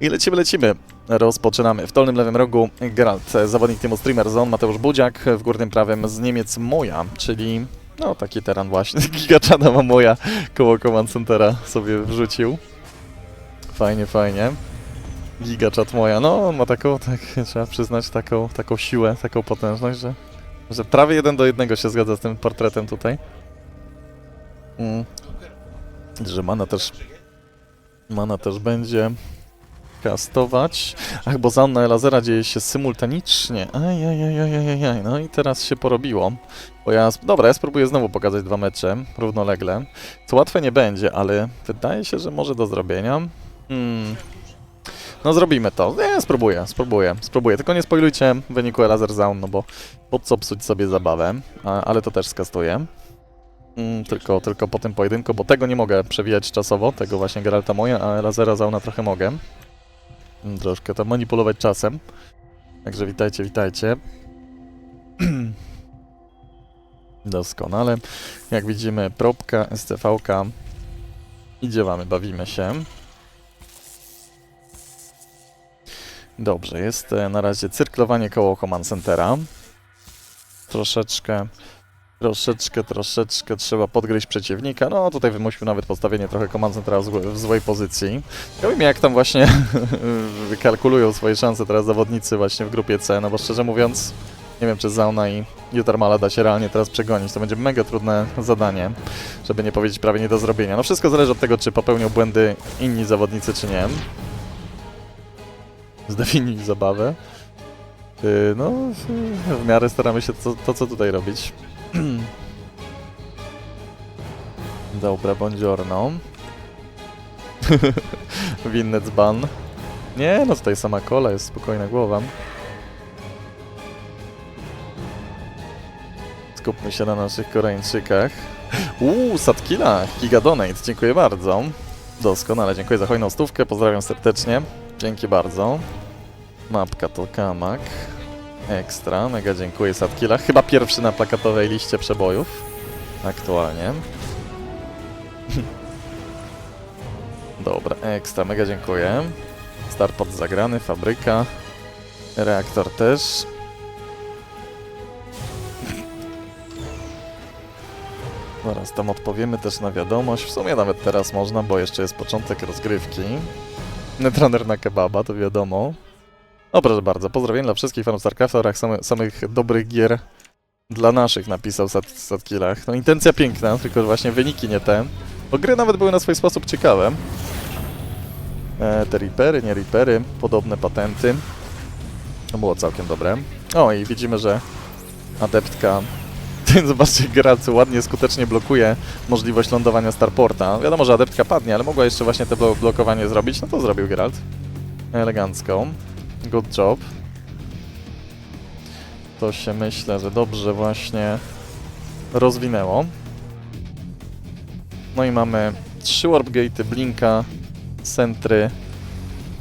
I lecimy, lecimy. Rozpoczynamy. W dolnym lewym rogu Geralt, zawodnik Teamu Streamer Zone, Mateusz Budziak, w górnym prawym z Niemiec Moja, czyli no taki teran właśnie. Gigaczana ma Moja koło Command Centera sobie wrzucił. Fajnie, fajnie. Gigaczat Moja, no on ma taką, tak trzeba przyznać, taką, taką siłę, taką potężność, że, że prawie jeden do jednego się zgadza z tym portretem tutaj. Mm. Że mana też Mana też będzie kastować. Ach, bo Zanna Lazera dzieje się symultanicznie. Ajajajajajaj. No i teraz się porobiło. Bo ja... Dobra, ja spróbuję znowu pokazać dwa mecze równolegle. Co łatwe nie będzie, ale wydaje się, że może do zrobienia. Hmm. No zrobimy to. Nie, spróbuję, spróbuję, spróbuję. Tylko nie spoilujcie wyniku Laser Zone, no bo po co psuć sobie zabawę. A, ale to też skastuję. Mm, tylko, tylko po tym pojedynku, bo tego nie mogę przewijać czasowo, tego właśnie Geralta moje, a Lazera Zauna trochę mogę. Mm, Troszkę tam manipulować czasem. Także witajcie, witajcie. Doskonale. Jak widzimy, propka. I działamy, bawimy się. Dobrze, jest e, na razie cyrklowanie koło Command Centera. Troszeczkę Troszeczkę, troszeczkę trzeba podgryźć przeciwnika. No tutaj wymusił nawet postawienie trochę command centra w, złe, w złej pozycji. Wiem jak tam właśnie wykalkulują swoje szanse teraz zawodnicy właśnie w grupie C, no bo szczerze mówiąc nie wiem czy Zauna i Jutarmala da się realnie teraz przegonić. To będzie mega trudne zadanie, żeby nie powiedzieć prawie nie do zrobienia. No wszystko zależy od tego, czy popełnią błędy inni zawodnicy, czy nie. Zdefiniuj zabawę. Yy, No, w miarę staramy się to, to co tutaj robić. Dobra, buongiorno. Winny dzban. Nie, no tutaj sama kola, jest spokojna głowa. Skupmy się na naszych Koreańczykach. Uuu, Satkila, Giga Donate, dziękuję bardzo. Doskonale, dziękuję za hojną stówkę, pozdrawiam serdecznie. Dzięki bardzo. Mapka to kamak. Ekstra, mega dziękuję Satkila. Chyba pierwszy na plakatowej liście przebojów. Aktualnie. Dobra, ekstra, mega dziękuję. Starport zagrany, fabryka. Reaktor też. Zaraz tam odpowiemy też na wiadomość. W sumie nawet teraz można, bo jeszcze jest początek rozgrywki. Netrunner na kebaba, to wiadomo. O, proszę bardzo, pozdrowienia dla wszystkich fanów StarCrafta oraz same, samych dobrych gier dla naszych, napisał Sat. No intencja piękna, tylko właśnie wyniki nie te. Bo gry nawet były na swój sposób ciekawe. E, te Reapery, nie Reapery, podobne patenty. To było całkiem dobre. O, i widzimy, że adeptka... Zobaczcie, Geralt ładnie, skutecznie blokuje możliwość lądowania Starporta. Wiadomo, że adeptka padnie, ale mogła jeszcze właśnie blo- blokowanie zrobić. No to zrobił Geralt. Elegancko. Good job. To się myślę, że dobrze właśnie rozwinęło. No i mamy trzy warp gate'y, blinka, centry,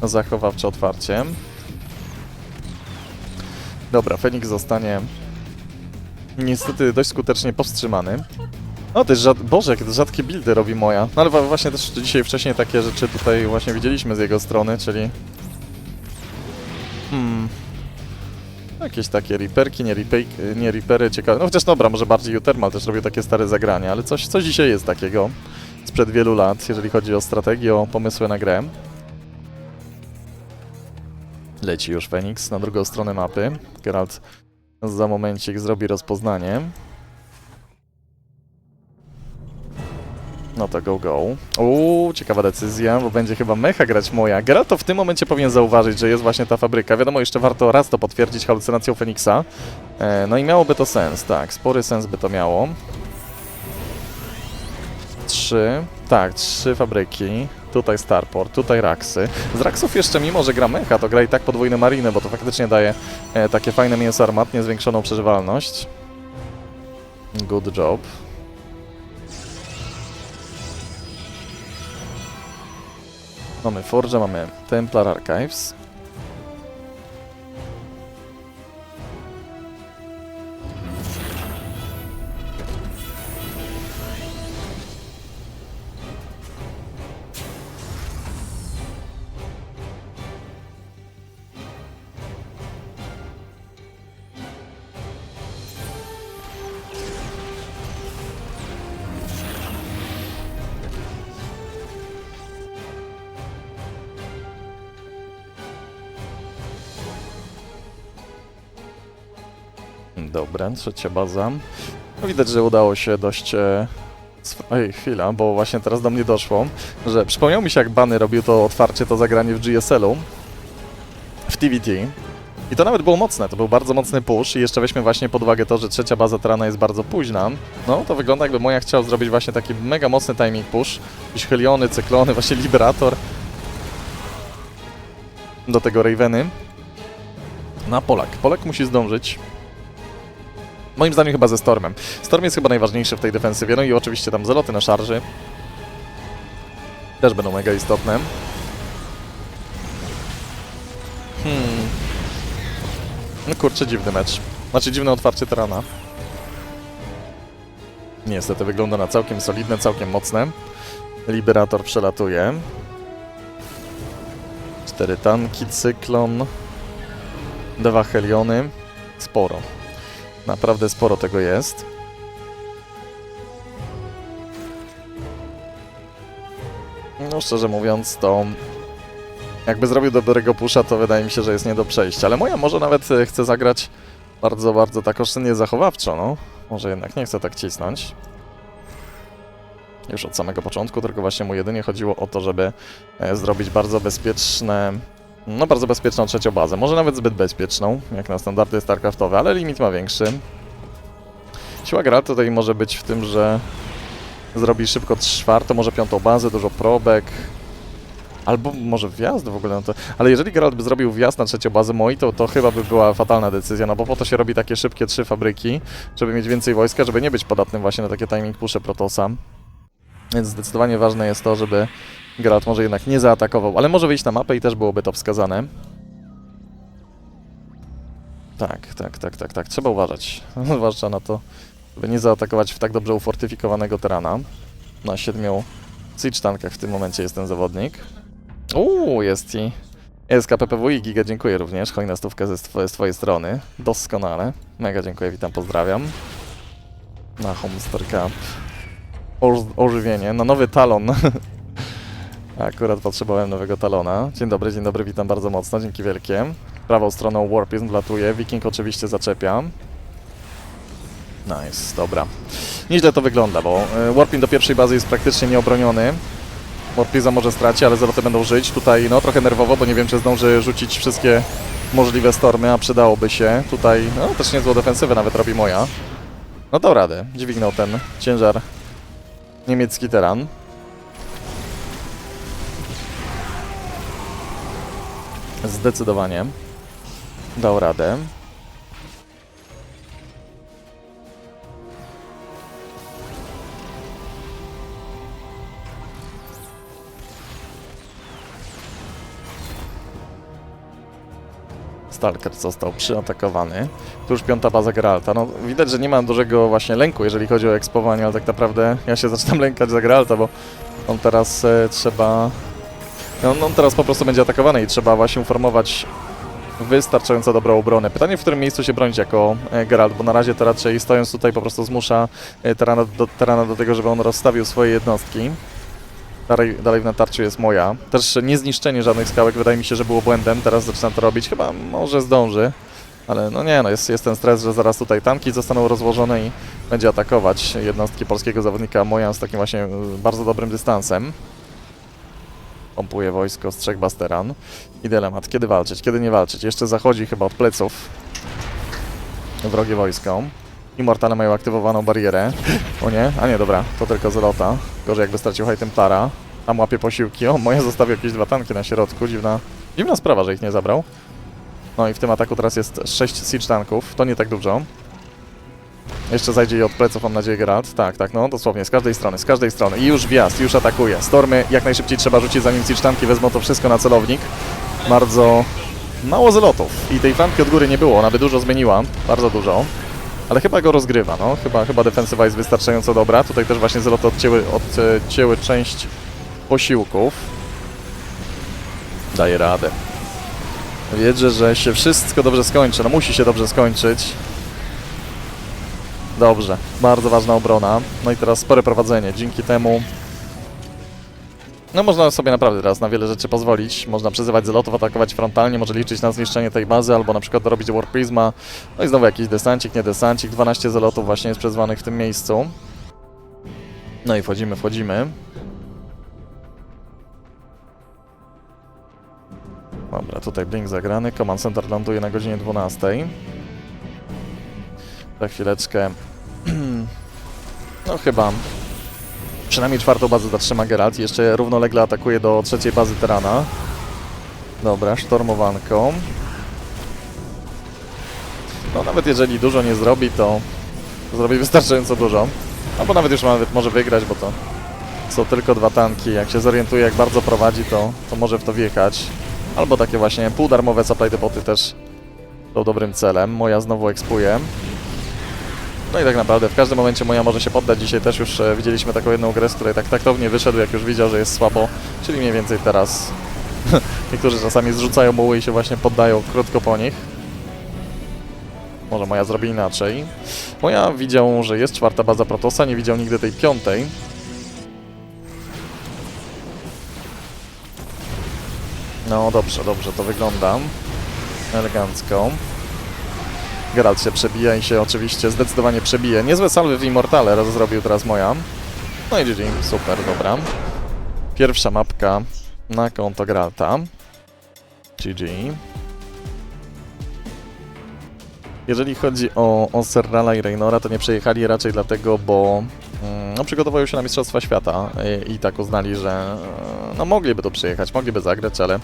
zachowawcze otwarcie. Dobra, Fenix zostanie niestety dość skutecznie powstrzymany. O, też rzad... Boże, rzadkie buildy robi moja. No ale właśnie też dzisiaj wcześniej takie rzeczy tutaj właśnie widzieliśmy z jego strony, czyli Jakieś takie riperki, nie, nie ripery, ciekawe. No chociaż dobra, może bardziej Utermal też robił takie stare zagrania, ale coś, coś dzisiaj jest takiego sprzed wielu lat, jeżeli chodzi o strategię, o pomysły na grę. Leci już Fenix na drugą stronę mapy. Geralt za momencik zrobi rozpoznanie. No to go, go. Uuu, ciekawa decyzja, bo będzie chyba mecha grać moja. Geralt to w tym momencie powinien zauważyć, że jest właśnie ta fabryka. Wiadomo, jeszcze warto raz to potwierdzić halucynacją Feniksa. E, no i miałoby to sens, tak, spory sens by to miało. Trzy, tak, trzy fabryki. Tutaj Starport, tutaj Raksy. Z Raksów jeszcze, mimo że gra mecha, to gra i tak podwójne mariny, bo to faktycznie daje e, takie fajne mięso armatnie, zwiększoną przeżywalność. Good job. Mamy Forge, mamy Templar Archives. Trzecia baza. No widać, że udało się dość... E... Ej, chwila, bo właśnie teraz do mnie doszło, że przypomniał mi się jak Bany robił to otwarcie, to zagranie w GSL-u, w TVT. I to nawet było mocne, to był bardzo mocny push i jeszcze weźmy właśnie pod uwagę to, że trzecia baza Terana jest bardzo późna. No, to wygląda jakby Moja chciał zrobić właśnie taki mega mocny timing push. Jakieś Heliony, Cyklony, właśnie Liberator. Do tego Raveny. Na Polak. Polak musi zdążyć. Moim zdaniem chyba ze Stormem. Storm jest chyba najważniejszy w tej defensywie, no i oczywiście tam zaloty na szarży. Też będą mega istotne. Hmm. No kurczę, dziwny mecz. Znaczy dziwne otwarcie Terana. Niestety wygląda na całkiem solidne, całkiem mocne. Liberator przelatuje. Cztery tanki, cyklon. Dwa heliony. Sporo. Naprawdę sporo tego jest. No szczerze mówiąc to jakby zrobił dobrego pusza, to wydaje mi się, że jest nie do przejścia. Ale moja może nawet e, chce zagrać bardzo, bardzo tak oszczędnie zachowawczo, no. Może jednak nie chce tak cisnąć. Już od samego początku, tylko właśnie mu jedynie chodziło o to, żeby e, zrobić bardzo bezpieczne... No bardzo bezpieczną trzecią bazę. Może nawet zbyt bezpieczną, jak na standardy StarCraftowe, ale limit ma większy. Siła gra tutaj może być w tym, że zrobi szybko czwartą, może piątą bazę, dużo probek, Albo może wjazd w ogóle, no to... ale jeżeli Geralt by zrobił wjazd na trzecią bazę Moi, to, to chyba by była fatalna decyzja, no bo po to się robi takie szybkie trzy fabryki, żeby mieć więcej wojska, żeby nie być podatnym właśnie na takie timing pusze Protosa. Więc zdecydowanie ważne jest to, żeby Geralt może jednak nie zaatakował, ale może wyjść na mapę i też byłoby to wskazane. Tak, tak, tak, tak, tak, trzeba uważać, zwłaszcza na to, żeby nie zaatakować w tak dobrze ufortyfikowanego terana. Na siedmiu siege w tym momencie jest ten zawodnik. Uuu, jest i... Jest KPPW i Giga, dziękuję również. Hojna stówkę ze z twojej strony. Doskonale. Mega dziękuję, witam, pozdrawiam. Na Homester Cup. Oż- ożywienie, na nowy talon. Akurat potrzebowałem nowego talona. Dzień dobry, dzień dobry, witam bardzo mocno, dzięki wielkie. Prawą stroną Warpism wlatuje, Viking oczywiście zaczepia. Nice, dobra. Nieźle to wygląda, bo e, Warpin do pierwszej bazy jest praktycznie nieobroniony. Warpiza może straci, ale zaloty będą żyć. Tutaj no trochę nerwowo, bo nie wiem czy zdąży rzucić wszystkie możliwe stormy, a przydałoby się. Tutaj no też niezłą defensywę nawet robi moja. No dał radę, dźwignął ten ciężar niemiecki teran. Zdecydowanie dał radę. Stalker został przyatakowany. Tu już piąta baza Geralta. No, widać, że nie ma dużego właśnie lęku, jeżeli chodzi o ekspowanie, ale tak naprawdę ja się zaczynam lękać za Geralta, bo on teraz e, trzeba... No, on, teraz po prostu będzie atakowany i trzeba właśnie uformować wystarczająco dobrą obronę. Pytanie, w którym miejscu się bronić jako e, Geralt, bo na razie to raczej stojąc tutaj po prostu zmusza e, Terana do, Terana do tego, żeby on rozstawił swoje jednostki. Dalej, dalej w natarciu jest moja. Też nie zniszczenie żadnych skałek wydaje mi się, że było błędem. Teraz zaczynam to robić. Chyba może zdąży. Ale no nie, no jest, jest ten stres, że zaraz tutaj tanki zostaną rozłożone i będzie atakować jednostki polskiego zawodnika Moja z takim właśnie y, bardzo dobrym dystansem. Pompuje wojsko z trzech basteran. I dylemat, kiedy walczyć, kiedy nie walczyć. Jeszcze zachodzi chyba od pleców wrogie wojsko. Immortale mają aktywowaną barierę. O nie, a nie, dobra, to tylko Zolota. Gorzej jakby stracił High Templara. Tam łapie posiłki. O, moja zostawił jakieś dwa tanki na środku. Dziwna, dziwna sprawa, że ich nie zabrał. No i w tym ataku teraz jest 6 siege tanków. To nie tak dużo. Jeszcze zajdzie i od pleców, mam nadzieję, Geralt. Tak, tak, no dosłownie, z każdej strony, z każdej strony. I już wjazd, już atakuje. Stormy jak najszybciej trzeba rzucić, zanim siege tanki wezmą to wszystko na celownik. Bardzo mało zelotów. I tej flanki od góry nie było, ona by dużo zmieniła. Bardzo dużo. Ale chyba go rozgrywa, no. Chyba, chyba defensywa jest wystarczająco dobra. Tutaj też właśnie zeloty odcięły, odcięły część posiłków. Daje radę. Wiedzie, że się wszystko dobrze skończy. No musi się dobrze skończyć. Dobrze. Bardzo ważna obrona. No i teraz spore prowadzenie. Dzięki temu No można sobie naprawdę teraz na wiele rzeczy pozwolić. Można przyzywać zelotów, atakować frontalnie, może liczyć na zniszczenie tej bazy, albo na przykład dorobić War Prisma. No i znowu jakiś desancik, nie desancik. 12 zelotów właśnie jest przyzwanych w tym miejscu. No i wchodzimy, wchodzimy. Dobra, tutaj blink zagrany. Command Center ląduje na godzinie 12. Za chwileczkę. No chyba. Przynajmniej czwartą bazę zatrzyma Geralt. Jeszcze równolegle atakuje do trzeciej bazy Terana. Dobra, sztormowanką. No nawet jeżeli dużo nie zrobi, to zrobi wystarczająco dużo. Albo nawet już nawet może wygrać, bo to są tylko dwa tanki. Jak się zorientuje, jak bardzo prowadzi, to, to może w to wjechać. Albo takie właśnie półdarmowe supply depoty też są dobrym celem. Moja znowu ekspuje. No i tak naprawdę w każdym momencie moja może się poddać. Dzisiaj też już e, widzieliśmy taką jedną grę, z której tak taktownie wyszedł, jak już widział, że jest słabo. Czyli mniej więcej teraz. Niektórzy czasami zrzucają muły i się właśnie poddają krótko po nich. Może moja zrobi inaczej. Moja widział, że jest czwarta baza Protosa, nie widział nigdy tej piątej. No dobrze, dobrze, to wygląda elegancko. Geralt się przebija i się oczywiście zdecydowanie przebije. Niezłe salwy w Immortale roz- zrobił teraz moja. No i GG, super, dobra. Pierwsza mapka na konto Geralta. GG. Jeżeli chodzi o, o Serrala i Reynora, to nie przejechali raczej dlatego, bo mm, no, przygotowują się na Mistrzostwa Świata i, i tak uznali, że e, no, mogliby to przejechać, mogliby zagrać, ale,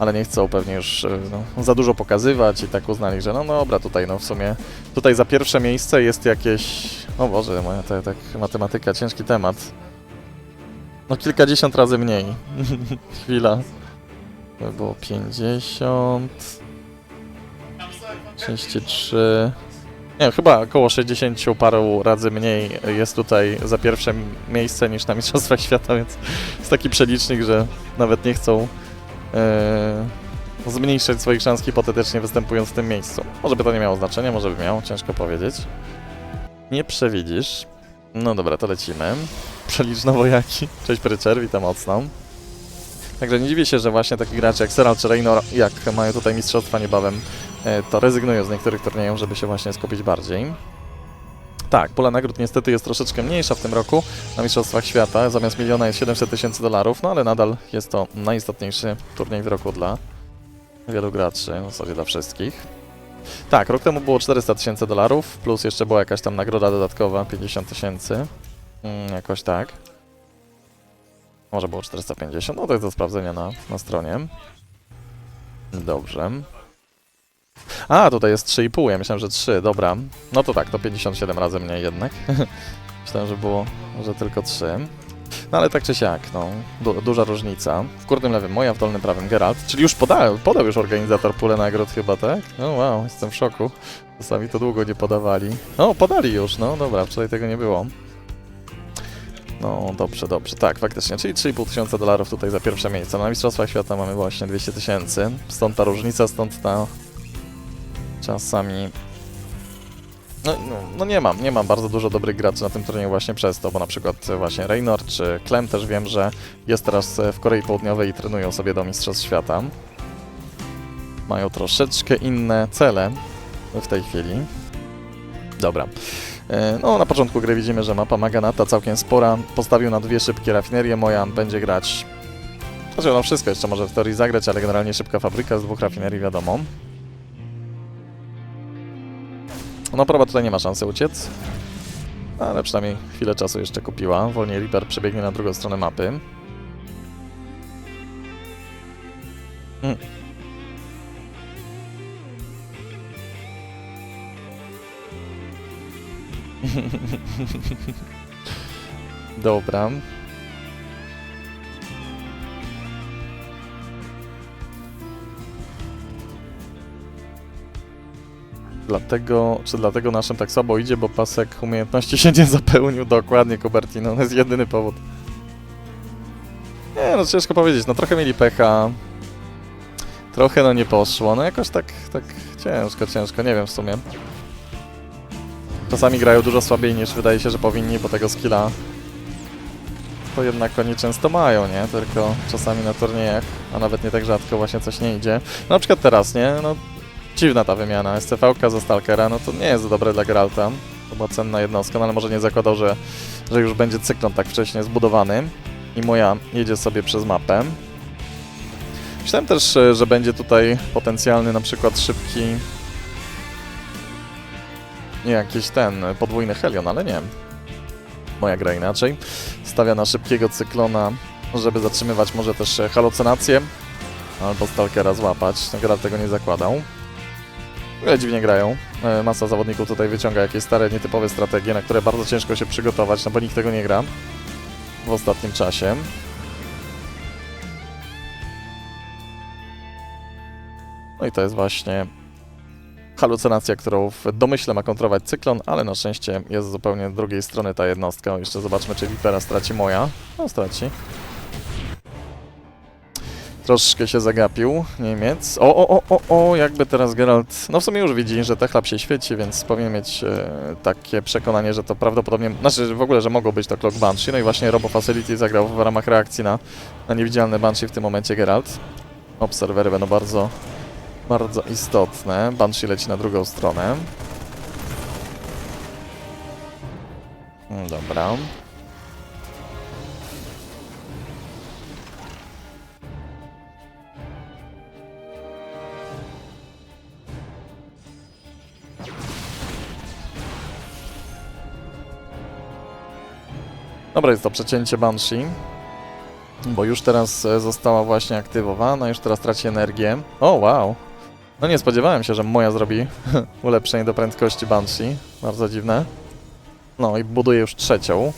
ale nie chcą pewnie już e, no, za dużo pokazywać i tak uznali, że no dobra, tutaj no w sumie tutaj za pierwsze miejsce jest jakieś, o Boże, moja ta, tak matematyka, ciężki temat. No kilkadziesiąt razy mniej. Chwila. To by było 50... 33. Nie chyba około 60 paru razy mniej jest tutaj za pierwsze miejsce niż na Mistrzostwach Świata, więc jest taki przelicznik, że nawet nie chcą e, zmniejszać swoich szans hipotetycznie występując w tym miejscu. Może by to nie miało znaczenia, może by miało, ciężko powiedzieć. Nie przewidzisz. No dobra, to lecimy. Przelicz na wojaki. Cześć Pryczer, witam mocno. Także nie dziwię się, że właśnie taki gracz jak Serral czy Reynor, jak mają tutaj mistrzostwa niebawem, e, to rezygnują z niektórych turniejów, żeby się właśnie skupić bardziej. Tak, pula nagród niestety jest troszeczkę mniejsza w tym roku na Mistrzostwach Świata. Zamiast miliona jest 700 tysięcy dolarów, no ale nadal jest to najistotniejszy turniej w roku dla wielu graczy, w zasadzie dla wszystkich. Tak, rok temu było 400 tysięcy dolarów, plus jeszcze była jakaś tam nagroda dodatkowa, 50 tysięcy. Mm, jakoś tak. Może było 450, no to jest do sprawdzenia na, na stronie. Dobrze. A, tutaj jest 3,5, ja myślałem, że 3, dobra. No to tak, to 57 razy mniej jednak. myślałem, że było, że tylko 3. No ale tak czy siak, no, du duża różnica. W górnym lewym moja, w dolnym prawym Geralt. Czyli już podał, podał już organizator pulę nagród chyba, tak? No wow, jestem w szoku. Czasami to długo nie podawali. No, podali już, no dobra, wczoraj tego nie było. No, dobrze, dobrze. Tak, faktycznie. Czyli 3,5 tysiąca dolarów tutaj za pierwsze miejsce. Na Mistrzostwach Świata mamy właśnie 200 tysięcy. Stąd ta różnica, stąd ta... Czasami... No, no, no nie mam, nie mam bardzo dużo dobrych graczy na tym turnieju właśnie przez to, bo na przykład właśnie Reynor czy Clem też wiem, że jest teraz w Korei Południowej i trenują sobie do Mistrzostw Świata. Mają troszeczkę inne cele w tej chwili. Dobra. E, No, na początku gry widzimy, że mapa Maganata całkiem spora. Postawił na dwie szybkie rafinerie. Mojan będzie grać. Znaczy, no wszystko jeszcze może w teorii zagrać, ale generalnie szybka fabryka z dwóch rafinerii, wiadomo. No, proba tutaj nie ma szansy uciec. Ale przynajmniej chwilę czasu jeszcze kupiła. Wolniej Reaper przebiegnie na drugą stronę mapy. Hmm. Dobra. Dlatego, czy dlatego naszym tak słabo idzie, bo pasek umiejętności się nie zapełnił dokładnie, Kubertino. To jest jedyny powód. Nie, no ciężko powiedzieć. No trochę mieli pecha. Trochę no nie poszło. No jakoś tak, tak ciężko, ciężko. Nie wiem w sumie. Czasami grają dużo słabiej niż wydaje się, że powinni, bo tego skilla to jednak oni często mają, nie? Tylko czasami na turniejach, a nawet nie tak rzadko właśnie coś nie idzie. No, na przykład teraz, nie? No, dziwna ta wymiana. SCV-ka za Stalkera, no to nie jest dobre dla Geralta. To była cenna jednostka, no ale może nie zakładał, że, że już będzie cyklon tak wcześnie zbudowany. I moja jedzie sobie przez mapę. Myślałem też, e, że będzie tutaj potencjalny na przykład szybki nie jakiś ten e, podwójny Helion, ale nie. Moja gra inaczej. Stawia na szybkiego cyklona, żeby zatrzymywać może też e, halucynacje albo Stalkera złapać. No, gra tego nie zakładał. Ale dziwnie grają. E, Masa zawodników tutaj wyciąga jakieś stare, nietypowe strategie, na które bardzo ciężko się przygotować, no bo nikt tego nie gra w ostatnim czasie. No i to jest właśnie halucynacja, którą w domyśle ma kontrolować cyklon, ale na szczęście jest zupełnie z drugiej strony ta jednostka. Jeszcze zobaczmy, czy Vipera straci moja. No, straci. Troszkę się zagapił Niemiec. O, o, o, o, o, jakby teraz Geralt... No w sumie już widzi, że Techlab się świeci, więc powinien mieć e, takie przekonanie, że to prawdopodobnie... Znaczy w ogóle, że mogło być to Clock Banshee. No i właśnie Robo Facility zagrał w ramach reakcji na, na niewidzialne Banshee w tym momencie Geralt. Obserwery będą bardzo bardzo istotne. Banshee leci na drugą stronę. Mm, Dobra. Dobra, jest to przecięcie Banshee. Bo już teraz e, została właśnie aktywowana, już teraz traci energię. O, wow. No nie spodziewałem się, że moja zrobi ulepszenie do prędkości Banshee. Bardzo dziwne. No i buduje już trzecią.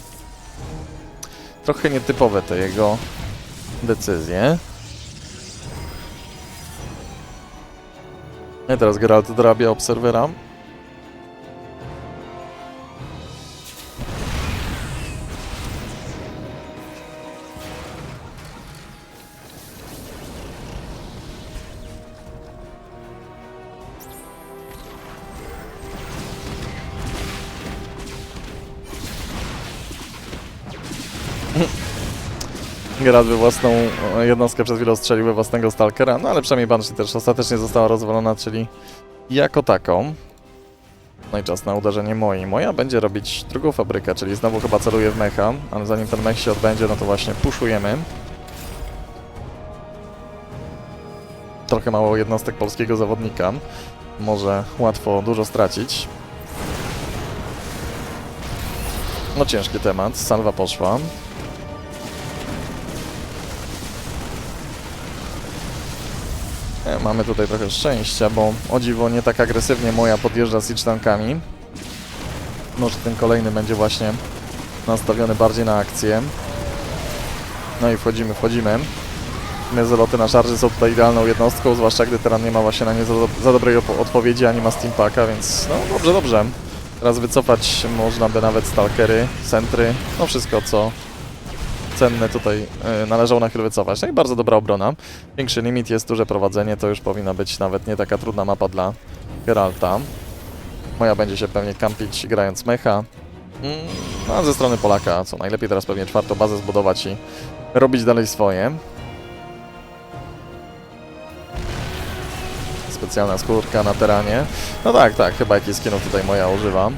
Trochę nietypowe te jego decyzje. I teraz Geralt dorabia obserwera. Geralt we własną e, jednostkę przez chwilę strzelił we własnego Stalkera, no ale przynajmniej Banshee też ostatecznie została rozwalona, czyli jako taką. No i czas na uderzenie mojej. Moja będzie robić drugą fabrykę, czyli znowu chyba celuje w mecha, ale zanim ten mech się odbędzie, no to właśnie puszujemy. Trochę mało jednostek polskiego zawodnika. Może łatwo dużo stracić. No ciężki temat. Salwa poszła. Mamy tutaj trochę szczęścia, bo o dziwo nie tak agresywnie moja podjeżdża z siege tankami. Może ten kolejny będzie właśnie nastawiony bardziej na akcję. No i wchodzimy, wchodzimy. My zeloty na szarży są tutaj idealną jednostką, zwłaszcza gdy teraz nie ma właśnie na nie za, za dobrej odpowiedzi, ani ma steampaka, więc no dobrze, dobrze. Teraz wycofać można by nawet stalkery, centry, no wszystko co cenne tutaj y, należało na chwilę wycofać. No i bardzo dobra obrona. Większy limit jest duże prowadzenie, to już powinna być nawet nie taka trudna mapa dla Geralta. Moja będzie się pewnie kampić grając mecha. Mm, a ze strony Polaka, co najlepiej teraz pewnie czwartą bazę zbudować i robić dalej swoje. Specjalna skórka na teranie. No tak, tak, chyba jakiś skinów tutaj moja używa.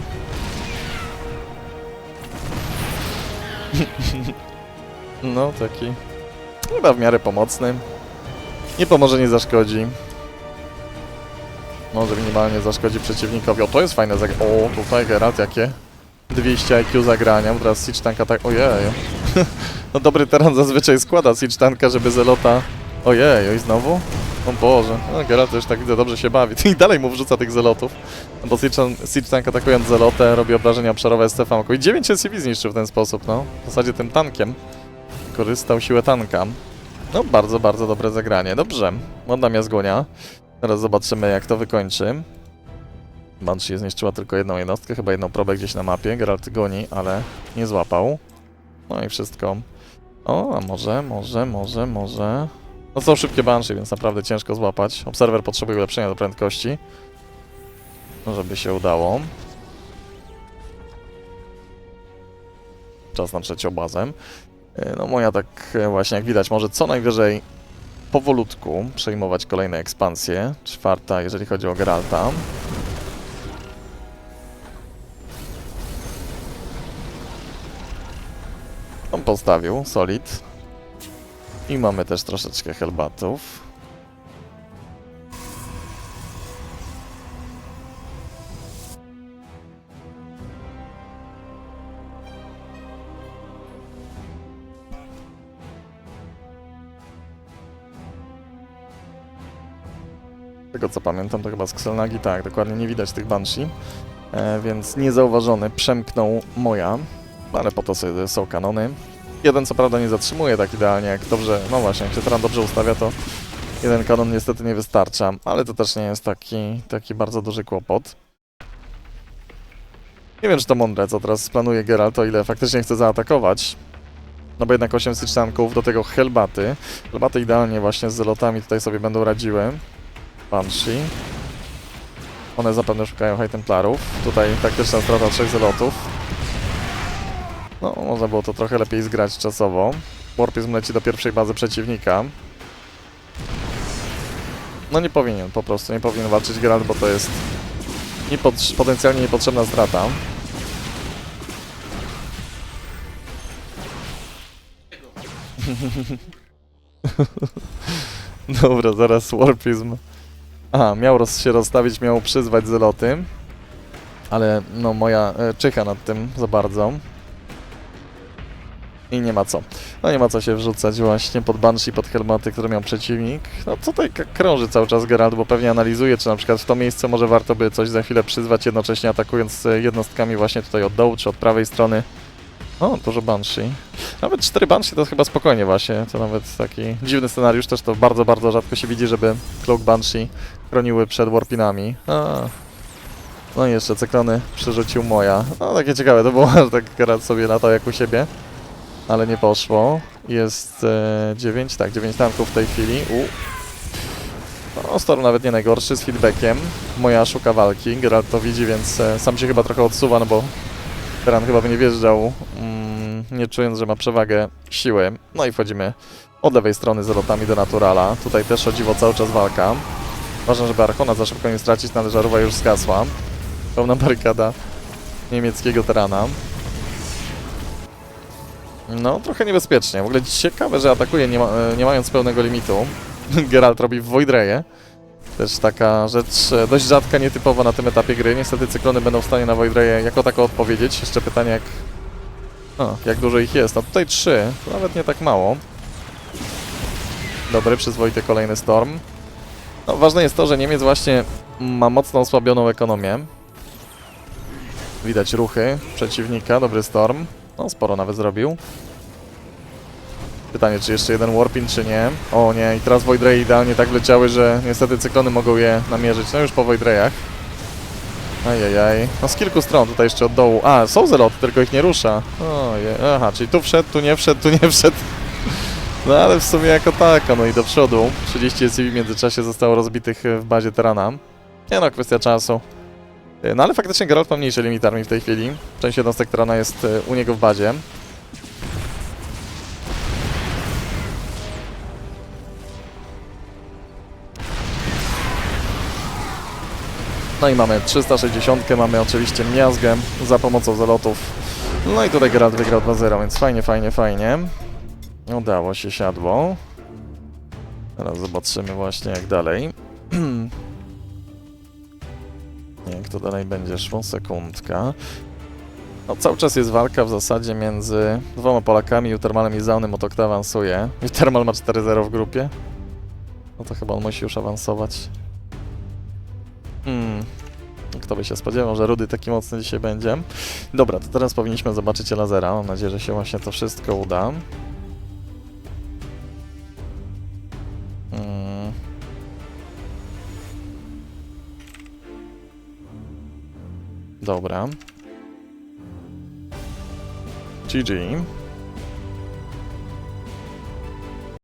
No, taki chyba w miarę pomocny. Nie pomoże, nie zaszkodzi. Może minimalnie zaszkodzi przeciwnikowi. O, to jest fajne zagranie. O, tutaj Geralt, jakie 200 IQ zagrania. Teraz Siege Tanka tak... Ojej. no dobry teren zazwyczaj składa Siege Tanka, żeby Zelota... Ojej, i znowu? O Boże. No, Geralt już tak widzę, dobrze się bawi. I dalej mu wrzuca tych Zelotów. No Bo Siege, Tank atakując Zelotę robi obrażenia obszarowe STV. I 9 SCV zniszczył w ten sposób, no. W zasadzie tym tankiem korzystał siłę tanka. No, bardzo, bardzo dobre zagranie. Dobrze, oddam Jazgonia. Teraz zobaczymy, jak to wykończy. Banshee zniszczyła tylko jedną jednostkę, chyba jedną probę gdzieś na mapie. Geralt goni, ale nie złapał. No i wszystko. O, a może, może, może, może... No są szybkie Banshee, więc naprawdę ciężko złapać. Obserwer potrzebuje ulepszenia do prędkości. No, żeby się udało. Czas na trzecią bazę. E, No moja tak e, właśnie, jak widać, może co najwyżej powolutku przejmować kolejne ekspansje. Czwarta, jeżeli chodzi o Geralta. On postawił, solid. I mamy też troszeczkę helbatów. Co pamiętam, to chyba z Xelnagi, tak, dokładnie nie widać tych Banshee, e, więc niezauważony przemknął moja, ale po to sobie są kanony. Jeden co prawda nie zatrzymuje tak idealnie, jak dobrze, no właśnie, jak się teraz dobrze ustawia, to jeden kanon niestety nie wystarcza, ale to też nie jest taki, taki bardzo duży kłopot. Nie wiem, czy to mądre, co teraz planuje Geralt, o ile faktycznie chce zaatakować. No bo jednak 800 tanków, do tego Hellbaty. Hellbaty idealnie właśnie z zelotami tutaj sobie będą radziły. Banshee. One zapewne szukają High Templarów. Tutaj taktyczna strata trzech zelotów. No, można było to trochę lepiej zgrać czasowo. Warpism leci do pierwszej bazy przeciwnika. No nie powinien, po prostu nie powinien walczyć Geralt, bo to jest niepot- potencjalnie niepotrzebna strata. Dobra, zaraz Warpism. Aha, miał roz, się rozstawić, miał przyzwać zeloty. Ale no moja e, czyha nad tym za bardzo. I nie ma co. No nie ma co się wrzucać właśnie pod Banshee, pod helmaty, które miał przeciwnik. No tutaj krąży cały czas Geralt, bo pewnie analizuje, czy na przykład w to miejsce może warto by coś za chwilę przyzwać, jednocześnie atakując e, jednostkami właśnie tutaj od dołu, czy od prawej strony. O, dużo Banshee. Nawet cztery Banshee to chyba spokojnie właśnie, to nawet taki dziwny scenariusz, też to bardzo, bardzo rzadko się widzi, żeby Cloak Banshee chroniły przed warpinami. A. No i jeszcze cyklony przerzucił moja. No takie ciekawe to było, że tak Geralt sobie latał jak u siebie. Ale nie poszło. Jest e, 9, tak, 9 tanków w tej chwili. U. No, Storm nawet nie najgorszy, z feedbackiem. Moja szuka walki, Geralt to widzi, więc e, sam się chyba trochę odsuwa, no bo Teran chyba by nie wjeżdżał, mm, nie czując, że ma przewagę siły. No i wchodzimy od lewej strony z lotami do Naturala. Tutaj też o dziwo cały czas walka. Ważne, żeby Archona za szybko nie stracić, no ale żarówa już zgasła. Pełna barykada niemieckiego Terana. No, trochę niebezpiecznie. W ogóle ciekawe, że atakuje nie, ma, e, nie mając pełnego limitu. Geralt robi w Voidreje. Też taka rzecz e, dość rzadka, nietypowa na tym etapie gry. Niestety cyklony będą w stanie na Voidreje jako tako odpowiedzieć. Jeszcze pytanie, jak, o, jak dużo ich jest. No tutaj trzy, nawet nie tak mało. Dobry, przyzwoity kolejny Storm. No, ważne jest to, że Niemiec właśnie ma mocno osłabioną ekonomię. Widać ruchy przeciwnika, dobry Storm. No, sporo nawet zrobił. Pytanie, czy jeszcze jeden Warpin, czy nie. O nie, i teraz Voidray idealnie tak leciały, że niestety cyklony mogą je namierzyć. No już po Voidrayach. Ajajaj. No z kilku stron, tutaj jeszcze od dołu. A, są zeloty, tylko ich nie rusza. Ojej, aha, czyli tu wszedł, tu nie wszedł, tu nie wszedł. No ale w sumie jako taka, no i do przodu. 30 SCV w międzyczasie zostało rozbitych e, w bazie Terana. Nie no, kwestia czasu. E, No ale faktycznie Geralt ma mniejszy limit armii w tej chwili. Część jednostek Terana jest e, u niego w bazie. No i mamy 360, mamy oczywiście miazgę za pomocą zalotów. No i tutaj Geralt wygrał 2-0, więc fajnie, fajnie, fajnie. Udało się, siadło. Teraz zobaczymy właśnie jak dalej. jak to dalej będzie szło, sekundka. No, cały czas jest walka w zasadzie między dwoma Polakami, Jutermalem i Zaunem, o to kto awansuje. Jutermal ma 4-0 w grupie. No to chyba on musi już awansować. Hmm. Kto by się spodziewał, że Rudy taki mocny dzisiaj będzie. Dobra, to teraz powinniśmy zobaczyć lasera. Mam nadzieję, że się właśnie to wszystko uda. Dobra. GG.